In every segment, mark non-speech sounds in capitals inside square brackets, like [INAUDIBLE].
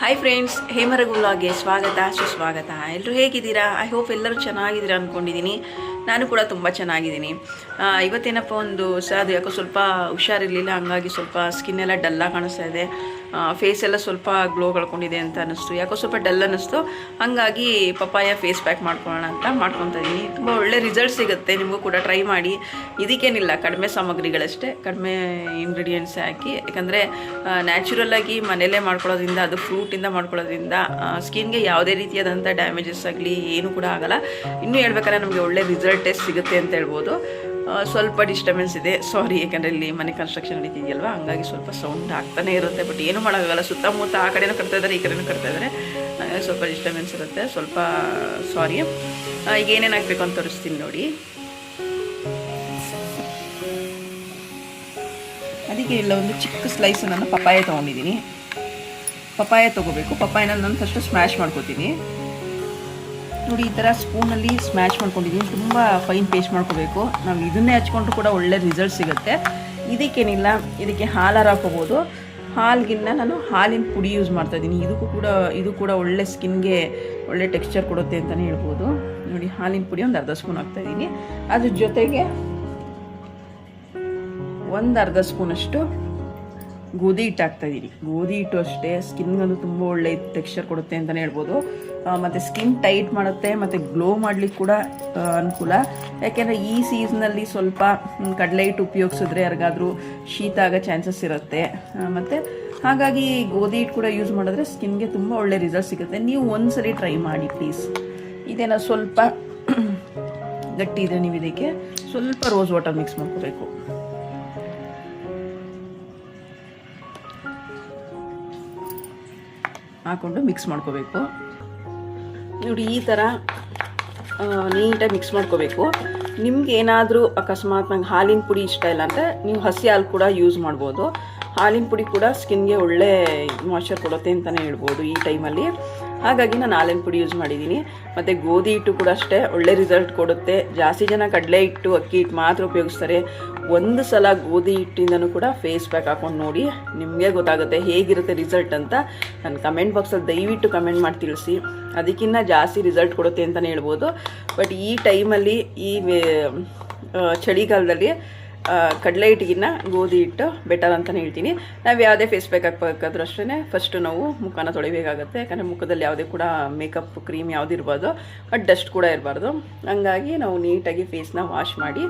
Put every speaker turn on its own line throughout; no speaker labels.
Hi friends ಹೇಮರಗುಲ್ಲಾಗೆ ಸ್ವಾಗತ ಸುಸ್ವಾಗತ ಎಲ್ಲರೂ ಹೇಗಿದ್ದೀರಾ? ಐ ಹೋಪ್ ಎಲ್ಲರೂ ಚೆನ್ನಾಗಿದ್ದೀರಾ ಅಂದ್ಕೊಂಡಿದ್ದೀನಿ ನಾನು ಕೂಡ ತುಂಬ ಚೆನ್ನಾಗಿದ್ದೀನಿ. ಇವತ್ತೇನಪ್ಪ ಒಂದು ಸಹ ಅದು ಯಾಕೋ ಸ್ವಲ್ಪ ಹುಷಾರಿರಲಿಲ್ಲ, ಹಂಗಾಗಿ ಸ್ವಲ್ಪ ಸ್ಕಿನ್ ಎಲ್ಲ ಡಲ್ಲಾಗಿ ಕಾಣಿಸ್ತಾ ಇದೆ. ಫೇಸ್ ಎಲ್ಲ ಸ್ವಲ್ಪ ಗ್ಲೋ ಕಳ್ಕೊಂಡಿದೆ ಅಂತ ಅನ್ನಿಸ್ತು. ಯಾಕೋ ಸ್ವಲ್ಪ ಡಲ್ ಅನ್ನಿಸ್ತು. ಹಾಗಾಗಿ ಪಪ್ಪಾಯ ಫೇಸ್ ಪ್ಯಾಕ್ ಮಾಡ್ಕೊಳ್ಳೋಣ ಅಂತ ಮಾಡ್ಕೊತಾ ಇದ್ದೀನಿ ತುಂಬ ಒಳ್ಳೆ ರಿಸಲ್ಟ್ ಸಿಗುತ್ತೆ. ನಿಮಗೂ ಕೂಡ ಟ್ರೈ ಮಾಡಿ. ಇದಕ್ಕೇನಿಲ್ಲ, ಕಡಿಮೆ ಸಾಮಗ್ರಿಗಳಷ್ಟೇ. ಕಡಿಮೆ ಇಂಗ್ರೀಡಿಯೆಂಟ್ಸ್ ಹಾಕಿ. ಯಾಕಂದರೆ ನ್ಯಾಚುರಲ್ಲಾಗಿ ಮನೆಯಲ್ಲೇ ಮಾಡ್ಕೊಳ್ಳೋದ್ರಿಂದ, ಅದು ಫ್ರೂಟಿಂದ ಮಾಡ್ಕೊಳ್ಳೋದ್ರಿಂದ ಸ್ಕಿನ್ಗೆ ಯಾವುದೇ ರೀತಿಯಾದಂಥ ಡ್ಯಾಮೇಜಸ್ ಆಗಲಿ, ಏನೂ ಕೂಡ ಆಗಲ್ಲ. ಇನ್ನೂ ಹೇಳ್ಬೇಕಾದ್ರೆ ನಮಗೆ ಒಳ್ಳೆ ರಿಸಲ್ಟೇ ಸಿಗುತ್ತೆ ಅಂತ ಹೇಳ್ಬೋದು. ಸ್ವಲ್ಪ ಡಿಸ್ಟರ್ಬೆನ್ಸ್ ಇದೆ. ಸಾರಿ ಯಾಕಂದರೆ ಇಲ್ಲಿ ಮನೆ ಕನ್ಸ್ಟ್ರಕ್ಷನ್ ನಡೀತಿದೆಯಲ್ವಾ? ಹಂಗಾಗಿ ಸ್ವಲ್ಪ ಸೌಂಡ್ ಆಗ್ತಾನೆ ಇರುತ್ತೆ ಬಟ್ ಏನು ಮಾಡೋಕ್ಕಾಗಲ್ಲ. ಸುತ್ತಮುತ್ತ ಆ ಕಡೆನೂ ಕಟ್ತಾ ಇದ್ದಾರೆ ಈ ಕಡೆನೂ ಕಟ್ತಾ ಇದ್ದಾರೆ ಸ್ವಲ್ಪ ಡಿಸ್ಟರ್ಬೆನ್ಸ್ ಇರುತ್ತೆ. ಸ್ವಲ್ಪ ಸಾರಿ ಈಗ ಏನೇನು ಹಾಕ್ಬೇಕು ಅಂತ ತೋರಿಸ್ತೀನಿ ನೋಡಿ. ಅದಕ್ಕೆ ಇಲ್ಲ, ಒಂದು ಚಿಕ್ಕ ಸ್ಲೈಸ್ ನಾನು ಪಪ್ಪಾಯ ತೊಗೊಂಡಿದ್ದೀನಿ. ಪಪ್ಪಾಯ ತೊಗೋಬೇಕು. ಪಪ್ಪಾಯನ ನಾನು ಫಸ್ಟು ಸ್ಮ್ಯಾಶ್ ಮಾಡ್ಕೋತೀನಿ. ನೋಡಿ, ಈ ಥರ ಸ್ಪೂನಲ್ಲಿ ಸ್ಮ್ಯಾಶ್ ಮಾಡ್ಕೊಂಡಿದ್ದೀನಿ. ತುಂಬ ಫೈನ್ ಪೇಸ್ಟ್ ಮಾಡ್ಕೋಬೇಕು. ನಾವು ಇದನ್ನೇ ಹಚ್ಕೊಂಡ್ರು ಕೂಡ ಒಳ್ಳೆ ರಿಸಲ್ಟ್ ಸಿಗುತ್ತೆ. ಇದಕ್ಕೇನಿಲ್ಲ, ಇದಕ್ಕೆ ಹಾಲಾರ ಹಾಕೋಬೋದು ಹಾಲ್ಗಿನ್ನ ನಾನು ಹಾಲಿನ ಪುಡಿ ಯೂಸ್ ಮಾಡ್ತಾ ಇದ್ದೀನಿ. ಇದಕ್ಕೂ ಕೂಡ, ಇದು ಕೂಡ ಒಳ್ಳೆ ಸ್ಕಿನ್ಗೆ ಒಳ್ಳೆ ಟೆಕ್ಸ್ಚರ್ ಕೊಡುತ್ತೆ ಅಂತಲೇ ಹೇಳ್ಬೋದು. ನೋಡಿ, ಹಾಲಿನ ಪುಡಿ ಒಂದು ಅರ್ಧ ಸ್ಪೂನ್ ಹಾಕ್ತಾ ಇದ್ದೀನಿ. ಅದ್ರ ಜೊತೆಗೆ ಒಂದು ಅರ್ಧ ಸ್ಪೂನಷ್ಟು ಗೋಧಿ ಹಿಟ್ಟು ಹಾಕ್ತಾ ಇದ್ದೀನಿ. ಗೋಧಿ ಹಿಟ್ಟು ಅಷ್ಟೇ ಸ್ಕಿನ್ಗಂದು ತುಂಬ ಒಳ್ಳೆ ಟೆಕ್ಸ್ಚರ್ ಕೊಡುತ್ತೆ ಅಂತಲೇ ಹೇಳ್ಬೋದು. ಮತ್ತು ಸ್ಕಿನ್ ಟೈಟ್ ಮಾಡುತ್ತೆ, ಮತ್ತು ಗ್ಲೋ ಮಾಡಲಿಕ್ಕೆ ಕೂಡ ಅನುಕೂಲ. ಯಾಕೆಂದರೆ ಈ ಸೀಸನಲ್ಲಿ ಸ್ವಲ್ಪ ಕಡಲೆ ಹಿಟ್ಟು ಉಪಯೋಗಿಸಿದ್ರೆ ಯಾರಿಗಾದರೂ ಶೀತ ಆಗೋ ಚಾನ್ಸಸ್ ಇರುತ್ತೆ. ಮತ್ತು ಹಾಗಾಗಿ ಗೋಧಿ ಹಿಟ್ಟು ಕೂಡ ಯೂಸ್ ಮಾಡಿದ್ರೆ ಸ್ಕಿನ್ಗೆ ತುಂಬ ಒಳ್ಳೆ ರಿಸಲ್ಟ್ ಸಿಗುತ್ತೆ. ನೀವು ಒಂದ್ಸರಿ ಟ್ರೈ ಮಾಡಿ ಪ್ಲೀಸ್ ಇದೇನೋ ಸ್ವಲ್ಪ [COUGHS] ಗಟ್ಟಿ ಇದೆ ನೀವು ಇದಕ್ಕೆ. ಸ್ವಲ್ಪ ರೋಸ್ ವಾಟರ್ ಮಿಕ್ಸ್ ಮಾಡ್ಕೋಬೇಕು. ಹಾಕ್ಕೊಂಡು ಮಿಕ್ಸ್ ಮಾಡ್ಕೋಬೇಕು. ನೋಡಿ ಈ ಥರ ನೀಟಾಗಿ ಮಿಕ್ಸ್ ಮಾಡ್ಕೋಬೇಕು. ನಿಮ್ಗೆ ಏನಾದರೂ ಅಕಸ್ಮಾತ್ ನಂಗೆ ಹಾಲಿನ ಪುಡಿ ಇಷ್ಟ ಇಲ್ಲ ಅಂದರೆ ನೀವು ಹಸಿ ಹಾಲು ಕೂಡ ಯೂಸ್ ಮಾಡ್ಬೋದು. ಹಾಲಿನ ಪುಡಿ ಕೂಡ ಸ್ಕಿನ್ಗೆ ಒಳ್ಳೆ ಮಾಯ್ಚರ್ ಕೊಡುತ್ತೆ ಅಂತಲೇ ಹೇಳ್ಬೋದು ಈ ಟೈಮಲ್ಲಿ ಹಾಗಾಗಿ ನಾನು ಹಾಲಿನ ಪುಡಿ ಯೂಸ್ ಮಾಡಿದ್ದೀನಿ ಮತ್ತು ಗೋಧಿ ಹಿಟ್ಟು ಕೂಡ ಅಷ್ಟೇ, ಒಳ್ಳೆ ರಿಸಲ್ಟ್ ಕೊಡುತ್ತೆ. ಜಾಸ್ತಿ ಜನ ಕಡಲೆ ಹಿಟ್ಟು, ಅಕ್ಕಿ ಹಿಟ್ಟು ಮಾತ್ರ ಉಪಯೋಗಿಸ್ತಾರೆ. ಒಂದು ಸಲ ಗೋಧಿ ಹಿಟ್ಟಿಂದನೂ ಕೂಡ ಫೇಸ್ ಪ್ಯಾಕ್ ಹಾಕೊಂಡು ನೋಡಿ ನಿಮಗೆ ಗೊತ್ತಾಗುತ್ತೆ ಹೇಗಿರುತ್ತೆ ರಿಸಲ್ಟ್ ಅಂತ. ನನ್ನ ಕಮೆಂಟ್ ಬಾಕ್ಸಲ್ಲಿ ದಯವಿಟ್ಟು ಕಮೆಂಟ್ ಮಾಡಿ ತಿಳಿಸಿ. ಅದಕ್ಕಿಂತ ಜಾಸ್ತಿ ರಿಸಲ್ಟ್ ಕೊಡುತ್ತೆ ಅಂತಲೇ ಹೇಳ್ಬೋದು. ಬಟ್ ಈ ಟೈಮಲ್ಲಿ ಈ ಚಳಿಗಾಲದಲ್ಲಿ ಕಡಲೆ ಹಿಟ್ಟಿಗಿನ್ನ ಗೋಧಿ ಹಿಟ್ಟು ಬೆಟರ್ ಅಂತಲೇ ಹೇಳ್ತೀನಿ. ನಾವು ಯಾವುದೇ ಫೇಸ್ ಪ್ಯಾಕ್ ಹಾಕಬೇಕಾದ್ರೂ ಅಷ್ಟೇ ಫಸ್ಟು ನಾವು ಮುಖನ ತೊಳಿಬೇಕಾಗುತ್ತೆ. ಯಾಕಂದರೆ ಮುಖದಲ್ಲಿ ಯಾವುದೇ ಕೂಡ ಮೇಕಪ್ ಕ್ರೀಮ್ ಯಾವುದು ಇರ್ಬಾರ್ದು. ಬಟ್ ಡಸ್ಟ್ ಕೂಡ ಇರಬಾರ್ದು. ಹಂಗಾಗಿ ನಾವು ನೀಟಾಗಿ ಫೇಸ್ನ ವಾಶ್ ಮಾಡಿ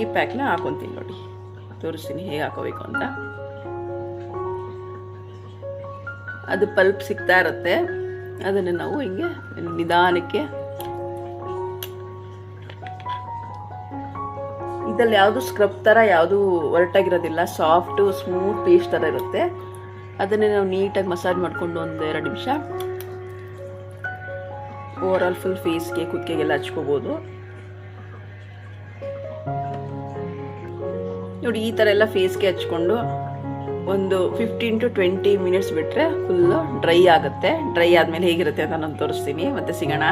ಈ ಪ್ಯಾಕ್ನ ಹಾಕೊತೀನಿ ನೋಡಿ. ತೋರಿಸ್ತೀನಿ ಹೇಗೆ ಹಾಕೋಬೇಕು ಅಂತ. ಅದು ಪಲ್ಪ್ ಸಿಗ್ತಾ ಇರುತ್ತೆ. ಅದನ್ನು ನಾವು ಹಿಂಗೆ ನಿಧಾನಕ್ಕೆ ಇದ್ರಲ್ಲಿ ಯಾವುದು ಸ್ಕ್ರಬ್ ಥರ ಯಾವುದು ಒರಟಾಗಿರೋದಿಲ್ಲ ಸಾಫ್ಟು ಸ್ಮೂತ್ ಪೇಸ್ಟ್ ಥರ ಇರುತ್ತೆ. ಅದನ್ನೇ ನಾವು ನೀಟಾಗಿ ಮಸಾಜ್ ಮಾಡಿಕೊಂಡು ಒಂದು ಎರಡು ನಿಮಿಷ. ಓವರ್ ಆಲ್ ಫುಲ್ ಫೇಸ್ಗೆ ಕುತ್ತಿಗೆಗೆಲ್ಲ ಹಚ್ಕೋಬೋದು. ನೋಡಿ, ಈ ಥರ ಎಲ್ಲ ಫೇಸ್ಗೆ ಹಚ್ಕೊಂಡು ಒಂದು ಫಿಫ್ಟೀನ್ ಟು ಟ್ವೆಂಟಿ ಮಿನಿಟ್ಸ್ ಬಿಟ್ಟರೆ ಫುಲ್ಲು ಡ್ರೈ ಆಗುತ್ತೆ. ಡ್ರೈ ಆದಮೇಲೆ ಹೇಗಿರುತ್ತೆ ಅಂತ ನಾನು ತೋರಿಸ್ತೀನಿ. ಮತ್ತೆ ಸಿಗೋಣ.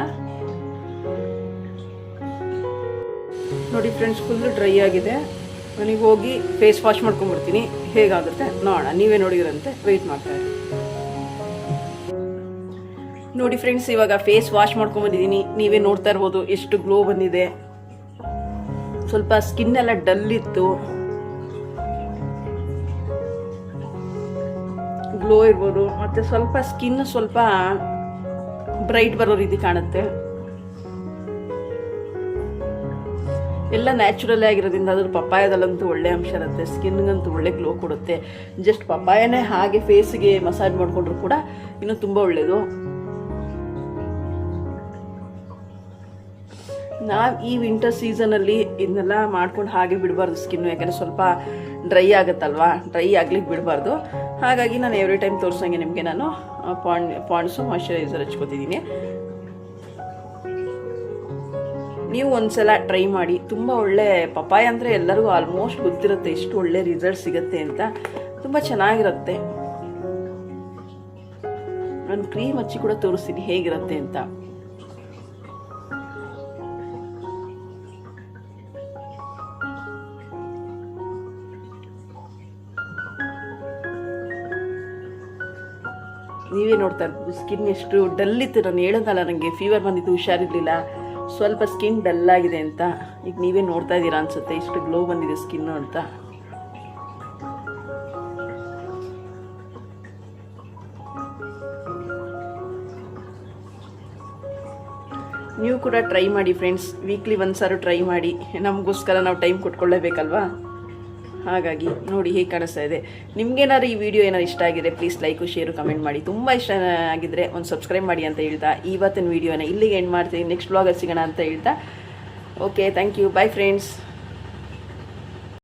ನೋಡಿ ಫ್ರೆಂಡ್ಸ್ ಫುಲ್ಲು ಡ್ರೈ ಆಗಿದೆ. ನನಗೆ ಹೋಗಿ ಫೇಸ್ ವಾಶ್ ಮಾಡ್ಕೊಂಡ್ಬಿಡ್ತೀನಿ. ಹೇಗಾಗುತ್ತೆ? ನೋಡೋಣ. ನೀವೇ ನೋಡಿದ್ರಂತೆ. ವೆಯ್ಟ್ ಮಾಡ್ತಾ ಇರಿ. ನೋಡಿ ಫ್ರೆಂಡ್ಸ್ ಇವಾಗ ಫೇಸ್ ವಾಶ್ ಮಾಡ್ಕೊಂಡ್ಬಂದಿದ್ದೀನಿ. ನೀವೇ ನೋಡ್ತಾ ಇರ್ಬೋದು ಎಷ್ಟು ಗ್ಲೋ ಬಂದಿದೆ. ಸ್ವಲ್ಪ ಸ್ಕಿನ್ ಎಲ್ಲ ಡಲ್ ಇತ್ತು. ಗ್ಲೋ ಇರ್ಬೋದು. ಮತ್ತು ಸ್ವಲ್ಪ ಸ್ಕಿನ್ ಸ್ವಲ್ಪ ಬ್ರೈಟ್ ಬರೋ ರೀತಿ ಕಾಣುತ್ತೆ. ಎಲ್ಲ ನ್ಯಾಚುರಲ್ ಆಗಿರೋದ್ರಿಂದ ಅದ್ರ ಪಪ್ಪಾಯದಲ್ಲಂತೂ ಒಳ್ಳೆ ಅಂಶ ಇರುತ್ತೆ, ಸ್ಕಿನ್ಗಂತೂ ಒಳ್ಳೆ ಗ್ಲೋ ಕೊಡುತ್ತೆ. ಜಸ್ಟ್ ಪಪ್ಪಾಯನೇ ಹಾಗೆ ಫೇಸ್ಗೆ ಮಸಾಜ್ ಮಾಡಿಕೊಂಡ್ರು ಕೂಡ ಇನ್ನೂ ತುಂಬ ಒಳ್ಳೆಯದು ನಾವು ಈ ವಿಂಟರ್ ಸೀಸನಲ್ಲಿ ಇದನ್ನೆಲ್ಲ ಮಾಡ್ಕೊಂಡು ಹಾಗೆ ಬಿಡಬಾರ್ದು ಸ್ಕಿನ್ನು ಯಾಕಂದರೆ ಸ್ವಲ್ಪ ಡ್ರೈ ಆಗುತ್ತಲ್ವಾ? ಡ್ರೈ ಆಗ್ಲಿಕ್ಕೆ ಬಿಡಬಾರ್ದು. ಹಾಗಾಗಿ ನಾನು ಎವ್ರಿ ಟೈಮ್ ತೋರ್ಸಂಗೆ ನಿಮಗೆ ನಾನು ಪಾಂಡ್ ಪಾಂಡ್ಸು ಮಾಯಶ್ಚರೈಸರ್ ಹಚ್ಕೋತಿದ್ದೀನಿ. ನೀವು ಒಂದ್ಸಲ ಟ್ರೈ ಮಾಡಿ. ತುಂಬ ಒಳ್ಳೆ ಪಪಾಯ ಅಂದರೆ ಎಲ್ಲರಿಗೂ ಆಲ್ಮೋಸ್ಟ್ ಗೊತ್ತಿರುತ್ತೆ ಎಷ್ಟು ಒಳ್ಳೆ ರಿಸಲ್ಟ್ ಸಿಗುತ್ತೆ ಅಂತ. ತುಂಬ ಚೆನ್ನಾಗಿರುತ್ತೆ. ನಾನು ಕ್ರೀಮ್ ಹಚ್ಚಿ ಕೂಡ ತೋರಿಸ್ತೀನಿ ಹೇಗಿರುತ್ತೆ ಅಂತ. ನೀವೇ ನೋಡ್ತಾ ಇರ್ಬೋದು ಸ್ಕಿನ್ ಎಷ್ಟು ಡಲ್ ಇತ್ತು. ನಾನು ಹೇಳೋದಲ್ಲ ನನಗೆ ಫೀವರ್ ಬಂದಿದ್ದು ಹುಷಾರಿರಲಿಲ್ಲ. ಸ್ವಲ್ಪ ಸ್ಕಿನ್ ಡಲ್ ಆಗಿದೆ ಅಂತ. ಈಗ ನೀವೇ ನೋಡ್ತಾ ಇದ್ದೀರಾ ಅನ್ಸುತ್ತೆ, ಇಷ್ಟು ಗ್ಲೋ ಬಂದಿದೆ ಸ್ಕಿನ್ನು ಅಂತ. ನೀವು ಕೂಡ ಟ್ರೈ ಮಾಡಿ ಫ್ರೆಂಡ್ಸ್ ವೀಕ್ಲಿ ಒಂದು ಸಾರು ಟ್ರೈ ಮಾಡಿ. ನಮಗೋಸ್ಕರ ನಾವು ಟೈಮ್ ಕೊಟ್ಕೊಳ್ಳೇಬೇಕಲ್ವಾ? ಹಾಗಾಗಿ ನೋಡಿ ಹೇಗೆ ಕಾಣಿಸ್ತಾ ಇದೆ. ನಿಮ್ಗೇನಾದ್ರು ಈ ವಿಡಿಯೋ ಏನಾದ್ರು ಇಷ್ಟ ಆಗಿದೆ ಪ್ಲೀಸ್ ಲೈಕು ಶೇರು ಕಮೆಂಟ್ ಮಾಡಿ. ತುಂಬ ಇಷ್ಟ ಆಗಿದ್ರೆ ಒಂದು ಸಬ್ಸ್ಕ್ರೈಬ್ ಮಾಡಿ ಅಂತ ಹೇಳ್ತಾ ಇವತ್ತಿನ ವಿಡಿಯೋನ ಇಲ್ಲಿಗೆ ಎಂಡ್ ಮಾಡ್ತೀನಿ. ನೆಕ್ಸ್ಟ್ ಬ್ಲಾಗಲ್ಲಿ ಸಿಗೋಣ ಅಂತ ಹೇಳ್ತಾ. Okay thank you bye friends